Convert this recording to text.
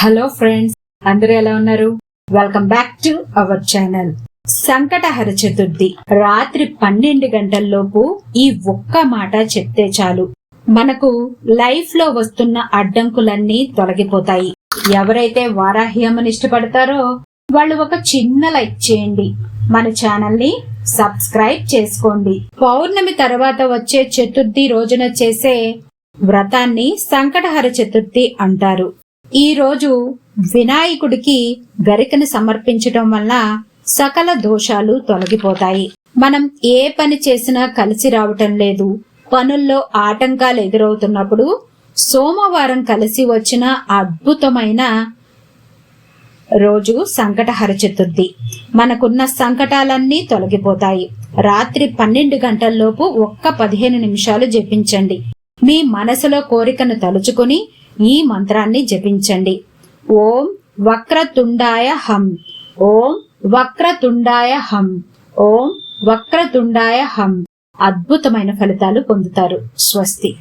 Hello friends అందరూ ఎలా ఉన్నారు? Welcome back to our channel Sankatahara Chaturthi. రాత్రి పన్నెండు గంటల్లోపు ఈ ఒక్క మాట చెప్తే చాలు. మనకు లైఫ్లో వస్తున్న అడ్డంకులన్నీ తొలగిపోతాయి. ఎవరైతే వారాహ్యమని ఇష్టపడతారో వాళ్ళు ఒక చిన్న లైక్ చేయండి. మన ఛానల్ని సబ్స్క్రైబ్ చేసుకోండి. పౌర్ణమి తర్వాత వచ్చే చతుర్థి రోజున చేసే వ్రతాన్ని సంకటహర చతుర్థి అంటారు. ఈ రోజు వినాయకుడికి గరికను సమర్పించటం వల్ల సకల దోషాలు తొలగిపోతాయి. మనం ఏ పని చేసినా కలిసి రావటం లేదు. పనుల్లో ఆటంకాలు ఎదురవుతున్నప్పుడు సోమవారం కలిసి వచ్చిన అద్భుతమైన రోజు సంకటహర చతుర్థి. మనకున్న సంకటాలన్నీ తొలగిపోతాయి. రాత్రి పన్నెండు గంటల్లోపు ఒక్క పదిహేను నిమిషాలు జపించండి. మీ మనసులో కోరికను తలుచుకుని ఈ మంత్రాన్ని జపించండి. ఓం వక్రతుండాయ హం. ఓం వక్రతుండాయ హం. ఓం వక్రతుండాయ హం. అద్భుతమైన ఫలితాలు పొందుతారు. స్వస్తి.